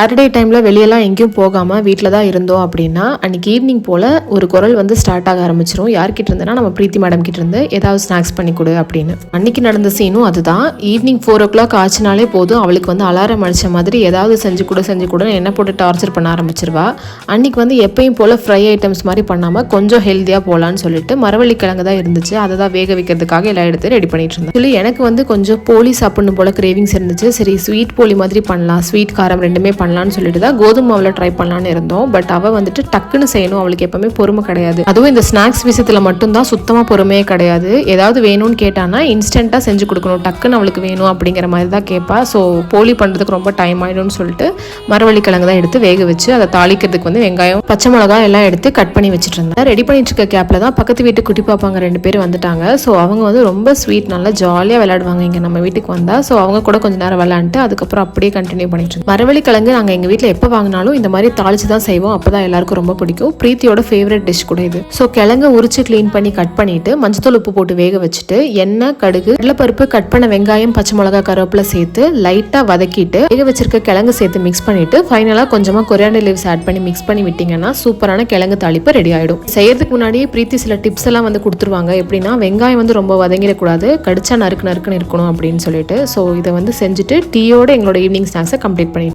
Saturday டைமில் வெளியெல்லாம் எங்கேயும் போகாமல் வீட்டில் தான் இருந்தோம் அப்படின்னா அன்றைக்கி ஈவினிங் போல் ஒரு குரல் வந்து ஸ்டார்ட் ஆக ஆரம்பிச்சிரும். யார்கிட்ட இருந்தேன்னா நம்ம பிரீத்தி மேடம் கிட்ட இருந்து ஏதாவது ஸ்நாக்ஸ் பண்ணி கொடு அப்படின்னு. அன்றைக்கி நடந்த சீனும் அதுதான். ஈவினிங் ஃபோர் ஓ கிளாக் ஆச்சுனாலே போதும். அவளுக்கு வந்து அலாரம் அடித்த மாதிரி ஏதாவது செஞ்சு கொடு செஞ்சு கொடுன்னு என்ன போட்டு டார்ச்சர் பண்ண ஆரம்பிச்சிருவா. அன்றைக்கி வந்து எப்பயும் போல் ஃப்ரை ஐட்டம்ஸ் மாதிரி பண்ணாமல் கொஞ்சம் ஹெல்த்தியாக போகலான்னு சொல்லிட்டு மரவள்ளி கிழங்கு தான் இருந்துச்சு. அதை தான் வேக வைக்கிறதுக்காக எல்லா இடத்தையும் ரெடி பண்ணிட்டு இருந்தேன். சொல்லி எனக்கு வந்து கொஞ்சம் போலி சாப்பிடணும் போல கிரேவிங்ஸ் இருந்துச்சு. சரி ஸ்வீட் போலி மாதிரி பண்ணலாம். ஸ்வீட் காரம் ரெண்டுமே பண்ணலாம். பண்ணலாம்னு சொல்லிட்டு தான் கோதுமை மாவில் ட்ரை பண்ணலான்னு இருந்தோம். பட் அவள் வந்துட்டு டக்குன்னு செய்யணும். அவளுக்கு எப்பவுமே பொறுமை கிடையாது. அதுவும் இந்த ஸ்நாக்ஸ் விஷயத்தில் மட்டும்தான் சுத்தமாக பொறுமையே கிடையாது. ஏதாவது வேணும்னு கேட்டானா இன்ஸ்டண்ட்டாக செஞ்சு கொடுக்கணும். டக்குன்னு அவளுக்கு வேணும் அப்படிங்கிற மாதிரி தான் கேட்பா ஸோ போலி பண்ணுறதுக்கு ரொம்ப டைம் ஆகிடும்னு சொல்லிட்டு மரவள்ளி கிழங்கு தான் எடுத்து வேக வச்சு அதை தாளிக்கிறதுக்கு வந்து வெங்காயம் பச்சை மிளகாய் எல்லாம் எடுத்து கட் பண்ணி வச்சுட்டு இருந்தேன் ரெடி பண்ணிட்டு இருக்க கேப்பில் தான் பக்கத்து வீட்டு குட்டி பாப்பாங்க ரெண்டு பேர் வந்துட்டாங்க. ஸோ அவங்க வந்து ரொம்ப ஸ்வீட் நல்லா ஜாலியாக விளையாடுவாங்க இங்கே நம்ம வீட்டுக்கு வந்தால் ஸோ அவங்க கூட கொஞ்ச நேரம் விளையாண்டுட்டு அதுக்கப்புறம் அப்படியே கண்டினியூ பண்ணிட்டு மரவள்ளி கிழங்கு நாங்கள் எங்கள் வீட்டில் எப்போ வாங்கினாலும் இந்த மாதிரி தாளிச்சு தான் செய்வோம். அப்போ தான் எல்லாருக்கும் ரொம்ப பிடிக்கும். பிரீத்தியோட ஃபேவரட் டிஷ் கூட இது. ஸோ கிழங்கு உரிச்சு க்ளீன் பண்ணி கட் பண்ணிட்டு மஞ்சத்தூள் உப்பு போட்டு வேக வச்சுட்டு எண்ணெய் கடுகு கடலைப்பருப்பு கட் பண்ண வெங்காயம் பச்சை மிளகாய் கருவேப்பிலை சேர்த்து லைட்டாக வதக்கிட்டு வேக வச்சிருக்க கிழங்கு சேர்த்து மிக்ஸ் பண்ணிட்டு ஃபைனலாக கொஞ்சமாக கொரியாண்டர் லீவ்ஸ் ஆட் பண்ணி மிக்ஸ் பண்ணி விட்டிங்கன்னா சூப்பரான கிழங்கு தாளிப்பு ரெடி ஆகிடும் செய்யறதுக்கு முன்னாடியே பிரீத்தி சில டிப்ஸ் எல்லாம் வந்து கொடுத்துருவாங்க. எப்படின்னா வெங்காயம் வந்து ரொம்ப வதங்கிடக்கூடாது. கடிச்சா நறுக்கு நறுக்குன்னு இருக்கணும் அப்படின்னு சொல்லிட்டு. ஸோ இதை வந்து செஞ்சுட்டு டீயோட எங்களோட ஈவினிங் ஸ்நாக்ஸை கம்ப்ளீட் பண்ணிட்டு